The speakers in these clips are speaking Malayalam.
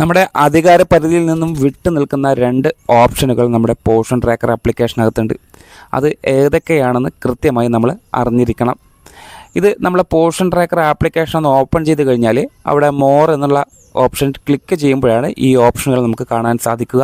നമ്മുടെ അധികാര പരിധിയിൽ നിന്നും വിട്ടു നിൽക്കുന്ന രണ്ട് ഓപ്ഷനുകൾ നമ്മുടെ പോഷൻ ട്രാക്കർ ആപ്ലിക്കേഷനകത്തുണ്ട് അത് ഏതൊക്കെയാണെന്ന് കൃത്യമായി നമ്മൾ അറിഞ്ഞിരിക്കണം. ഇത് നമ്മളെ പോഷൻ ട്രാക്കർ ആപ്ലിക്കേഷൻ ഒന്ന് ഓപ്പൺ ചെയ്ത് കഴിഞ്ഞാൽ അവിടെ മോർ എന്നുള്ള ഓപ്ഷൻ ക്ലിക്ക് ചെയ്യുമ്പോഴാണ് ഈ ഓപ്ഷനുകൾ നമുക്ക് കാണാൻ സാധിക്കുക.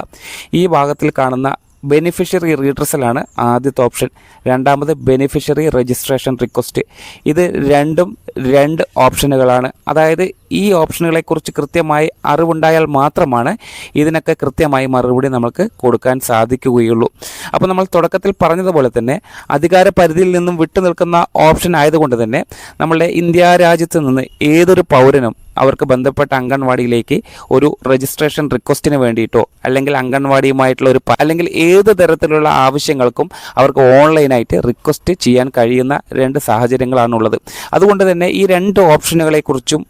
ഈ ഭാഗത്തിൽ കാണുന്ന ബെനിഫിഷ്യറി റീഡ്രസലാണ് ആദ്യത്തെ ഓപ്ഷൻ രണ്ടാമത് ബെനിഫിഷ്യറി രജിസ്ട്രേഷൻ റിക്വസ്റ്റ് ഇത് രണ്ടും രണ്ട് ഓപ്ഷനുകളാണ് അതായത് ഈ ഓപ്ഷനുകളെക്കുറിച്ച് കൃത്യമായി അറിവുണ്ടായാൽ മാത്രമാണ് ഇതിനൊക്കെ കൃത്യമായി മറുപടി നമുക്ക് കൊടുക്കാൻ സാധിക്കുകയുള്ളൂ. അപ്പോൾ നമ്മൾ തുടക്കത്തിൽ പറഞ്ഞതുപോലെ തന്നെ അധികാര പരിധിയിൽ നിന്നും വിട്ടു നിൽക്കുന്ന ഓപ്ഷൻ ആയതുകൊണ്ട് തന്നെ നമ്മളുടെ ഇന്ത്യ രാജ്യത്ത് നിന്ന് ഏതൊരു പൗരനും അവർക്ക് ബന്ധപ്പെട്ട അംഗൻവാടിയിലേക്ക് ഒരു രജിസ്ട്രേഷൻ റിക്വസ്റ്റിന് വേണ്ടിയിട്ടോ അല്ലെങ്കിൽ അംഗൻവാടിയുമായിട്ടുള്ള ഒരു അല്ലെങ്കിൽ ഏത് തരത്തിലുള്ള ആവശ്യങ്ങൾക്കും അവർക്ക് ഓൺലൈനായിട്ട് റിക്വസ്റ്റ് ചെയ്യാൻ കഴിയുന്ന രണ്ട് സാഹചര്യങ്ങളാണുള്ളത്. അതുകൊണ്ട് തന്നെ ഈ രണ്ട് ഓപ്ഷനുകളെക്കുറിച്ചും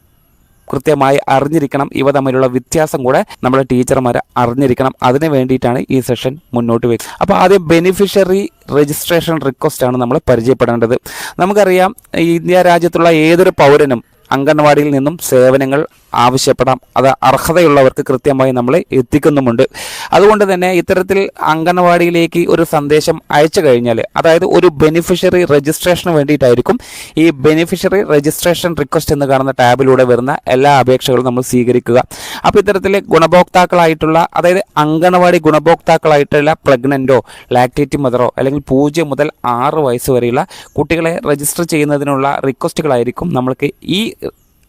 കൃത്യമായി അറിഞ്ഞിരിക്കണം. ഇവ തമ്മിലുള്ള വ്യത്യാസം കൂടെ നമ്മുടെ ടീച്ചർമാർ അറിഞ്ഞിരിക്കണം. അതിന് വേണ്ടിയിട്ടാണ് ഈ സെഷൻ മുന്നോട്ട് വെക്കുന്നത് അപ്പോൾ ആദ്യം ബെനിഫിഷ്യറി രജിസ്ട്രേഷൻ റിക്വസ്റ്റ് ആണ് നമ്മൾ പരിചയപ്പെടേണ്ടത്. നമുക്കറിയാം ഇന്ത്യ രാജ്യത്തുള്ള ഏതൊരു പൗരനും അംഗൻവാടിയിൽ നിന്നും സേവനങ്ങൾ ആവശ്യപ്പെടാം. അത് അർഹതയുള്ളവർക്ക് കൃത്യമായി നമ്മൾ എത്തിക്കുന്നുമുണ്ട്. അതുകൊണ്ട് തന്നെ ഇത്തരത്തിൽ അംഗൻവാടിയിലേക്ക് ഒരു സന്ദേശം അയച്ചു കഴിഞ്ഞാൽ അതായത് ഒരു ബെനിഫിഷ്യറി രജിസ്ട്രേഷന് വേണ്ടിയിട്ടായിരിക്കും ഈ ബെനിഫിഷ്യറി രജിസ്ട്രേഷൻ റിക്വസ്റ്റ് എന്ന് കാണുന്ന ടാബിലൂടെ വരുന്ന എല്ലാ അപേക്ഷകളും നമ്മൾ സ്വീകരിക്കുക. അപ്പോൾ ഇത്തരത്തിൽ ഗുണഭോക്താക്കളായിട്ടുള്ള അതായത് അംഗനവാടി ഗുണഭോക്താക്കളായിട്ടുള്ള പ്രഗ്നന്റോ ലാക്ടേറ്റീവ് മദറോ അല്ലെങ്കിൽ പൂജ്യം മുതൽ ആറ് വയസ്സ് വരെയുള്ള കുട്ടികളെ രജിസ്റ്റർ ചെയ്യുന്നതിനുള്ള റിക്വസ്റ്റുകളായിരിക്കും നമ്മൾക്ക് ഈ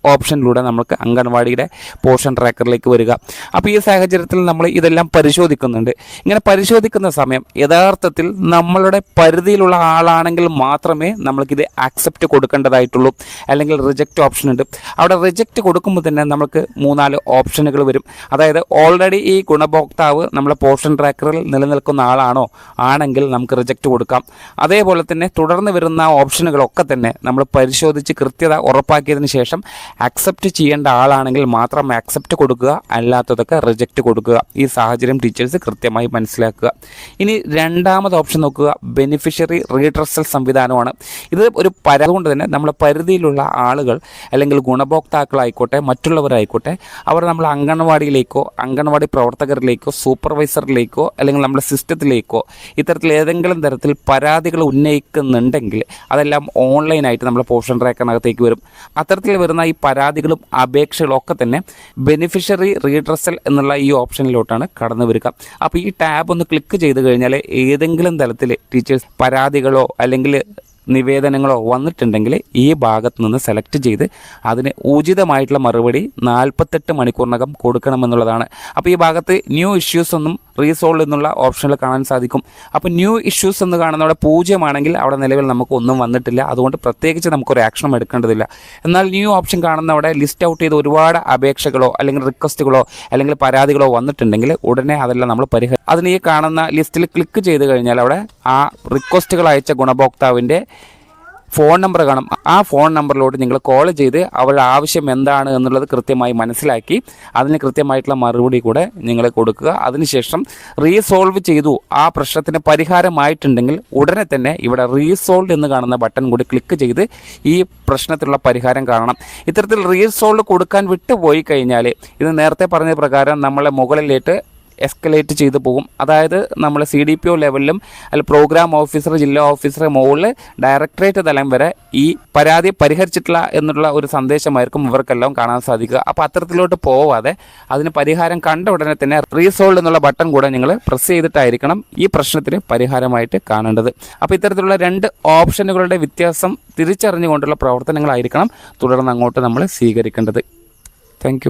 ഓപ്ഷനിലൂടെ നമുക്ക് അംഗൻവാടിയുടെ പോർഷൻ ട്രാക്കറിലേക്ക് വരിക. അപ്പോൾ ഈ സാഹചര്യത്തിൽ നമ്മൾ ഇതെല്ലാം പരിശോധിക്കുന്നുണ്ട്. ഇങ്ങനെ പരിശോധിക്കുന്ന സമയം യഥാർത്ഥത്തിൽ നമ്മളുടെ പരിധിയിലുള്ള ആളാണെങ്കിൽ മാത്രമേ നമ്മൾക്കിത് ആക്സെപ്റ്റ് കൊടുക്കേണ്ടതായിട്ടുള്ളൂ. അല്ലെങ്കിൽ റിജക്റ്റ് ഓപ്ഷൻ ഉണ്ട്. അവിടെ റിജക്റ്റ് കൊടുക്കുമ്പോൾ തന്നെ നമുക്ക് മൂന്നാൽ ഓപ്ഷനുകൾ വരും. അതായത് ഓൾറെഡി ഈ ഗുണഭോക്താവ് നമ്മളെ പോർഷൻ ട്രാക്കറിൽ നിലനിൽക്കുന്ന ആളാണോ? ആണെങ്കിൽ നമുക്ക് റിജക്റ്റ് കൊടുക്കാം. അതേപോലെ തന്നെ തുടർന്ന് വരുന്ന ഓപ്ഷനുകളൊക്കെ തന്നെ നമ്മൾ പരിശോധിച്ച് കൃത്യത ഉറപ്പാക്കിയതിന് ശേഷം അക്സെപ്റ്റ് ചെയ്യേണ്ട ആളാണെങ്കിൽ മാത്രം അക്സെപ്റ്റ് കൊടുക്കുക. അല്ലാത്തതൊക്കെ റിജക്റ്റ് കൊടുക്കുക. ഈ സാഹചര്യം ടീച്ചേഴ്സ് കൃത്യമായി മനസ്സിലാക്കുക. ഇനി രണ്ടാമത് ഓപ്ഷൻ നോക്കുക. ബെനിഫിഷ്യറി റീഡ്രസൽ സംവിധാനമാണ്. ഇത് ഒരു പര അതുകൊണ്ട് തന്നെ നമ്മളെ പരിധിയിലുള്ള ആളുകൾ അല്ലെങ്കിൽ ഗുണഭോക്താക്കളായിക്കോട്ടെ മറ്റുള്ളവരായിക്കോട്ടെ അവർ നമ്മൾ അംഗൻവാടിയിലേക്കോ അംഗൻവാടി പ്രവർത്തകരിലേക്കോ സൂപ്പർവൈസറിലേക്കോ അല്ലെങ്കിൽ നമ്മുടെ സിസ്റ്റത്തിലേക്കോ ഇത്തരത്തിൽ ഏതെങ്കിലും തരത്തിൽ പരാതികൾ ഉന്നയിക്കുന്നുണ്ടെങ്കിൽ അതെല്ലാം ഓൺലൈനായിട്ട് നമ്മൾ പോഷൻ ട്രാക്കറിനകത്തേക്ക് വരും. അത്തരത്തിൽ വരുന്ന ഈ പരാതികളും അപേക്ഷകളും ഒക്കെ തന്നെ ബെനിഫിഷ്യറി റീഡ്രസൽ എന്നുള്ള ഈ ഓപ്ഷനിലോട്ടാണ് കടന്നു വരിക. അപ്പോൾ ഈ ടാബ് ഒന്ന് ക്ലിക്ക് ചെയ്ത് കഴിഞ്ഞാൽ ഏതെങ്കിലും തലത്തിൽ ടീച്ചേഴ്സ് പരാതികളോ അല്ലെങ്കിൽ നിവേദനങ്ങളോ വന്നിട്ടുണ്ടെങ്കിൽ ഈ ഭാഗത്ത് നിന്ന് സെലക്ട് ചെയ്ത് അതിന് ഉചിതമായിട്ടുള്ള മറുപടി നാൽപ്പത്തെട്ട് മണിക്കൂറിനകം കൊടുക്കണമെന്നുള്ളതാണ്. അപ്പോൾ ഈ ഭാഗത്ത് ന്യൂ ഇഷ്യൂസ് ഒന്നും റീസോൾവ് എന്നുള്ള ഓപ്ഷനിൽ കാണാൻ സാധിക്കും. അപ്പോൾ ന്യൂ ഇഷ്യൂസ് എന്ന് കാണുന്ന അവിടെ പൂജ്യമാണെങ്കിൽ അവിടെ നിലവിൽ നമുക്ക് ഒന്നും വന്നിട്ടില്ല. അതുകൊണ്ട് പ്രത്യേകിച്ച് നമുക്കൊരു ആക്ഷനും എടുക്കേണ്ടതില്ല. എന്നാൽ ന്യൂ ഓപ്ഷൻ കാണുന്ന അവിടെ ലിസ്റ്റ് ഔട്ട് ചെയ്ത് ഒരുപാട് അപേക്ഷകളോ അല്ലെങ്കിൽ റിക്വസ്റ്റുകളോ അല്ലെങ്കിൽ പരാതികളോ വന്നിട്ടുണ്ടെങ്കിൽ ഉടനെ അതെല്ലാം നമ്മൾ പരിഹരി അതിന് ഈ കാണുന്ന ലിസ്റ്റിൽ ക്ലിക്ക് ചെയ്ത് കഴിഞ്ഞാൽ അവിടെ ആ റിക്വസ്റ്റുകൾ അയച്ച ഗുണഭോക്താവിന്റെ ഫോൺ നമ്പർ കാണും. ആ ഫോൺ നമ്പറിലോട്ട് നിങ്ങൾ കോൾ ചെയ്ത് അവരുടെ ആവശ്യം എന്താണ് എന്നുള്ളത് കൃത്യമായി മനസ്സിലാക്കി അതിന് കൃത്യമായിട്ടുള്ള മറുപടി കൂടെ നിങ്ങൾ കൊടുക്കുക. അതിനുശേഷം റീസോൾവ് ചെയ്തു. ആ പ്രശ്നത്തിന് പരിഹാരമായിട്ടുണ്ടെങ്കിൽ ഉടനെ തന്നെ ഇവിടെ റീസോൾവ് എന്ന് കാണുന്ന ബട്ടൺ കൂടി ക്ലിക്ക് ചെയ്ത് ഈ പ്രശ്നത്തിലുള്ള പരിഹാരം കാണണം. ഇത്തരത്തിൽ റീസോൾവ് കൊടുക്കാൻ വിട്ടുപോയി കഴിഞ്ഞാൽ ഇത് നേരത്തെ പറഞ്ഞ പ്രകാരം നമ്മളെ മുകളിലേക്ക് എസ്കലേറ്റ് ചെയ്തു പോകും. അതായത് നമ്മൾ സി ഡി പി ഒ ലെവലിലും അല്ല പ്രോഗ്രാം ഓഫീസർ ജില്ലാ ഓഫീസർ മുകളിൽ ഡയറക്ടറേറ്റ് തലം വരെ ഈ പരാതി പരിഹരിച്ചിട്ടില്ല എന്നുള്ള ഒരു സന്ദേശമായിരിക്കും ഇവർക്കെല്ലാം കാണാൻ സാധിക്കുക. അപ്പോൾ അത്തരത്തിലോട്ട് പോവാതെ അതിന് പരിഹാരം കണ്ട ഉടനെ തന്നെ റീസോൾവ് എന്നുള്ള ബട്ടൺ കൂടെ നിങ്ങൾ പ്രസ് ചെയ്തിട്ടായിരിക്കണം ഈ പ്രശ്നത്തിന് പരിഹാരമായിട്ട് കാണേണ്ടത്. അപ്പോൾ ഇത്തരത്തിലുള്ള രണ്ട് ഓപ്ഷനുകളുടെ വ്യത്യാസം തിരിച്ചറിഞ്ഞുകൊണ്ടുള്ള പ്രവർത്തനങ്ങളായിരിക്കണം തുടർന്ന് അങ്ങോട്ട് നമ്മൾ സ്വീകരിക്കേണ്ടത്. താങ്ക്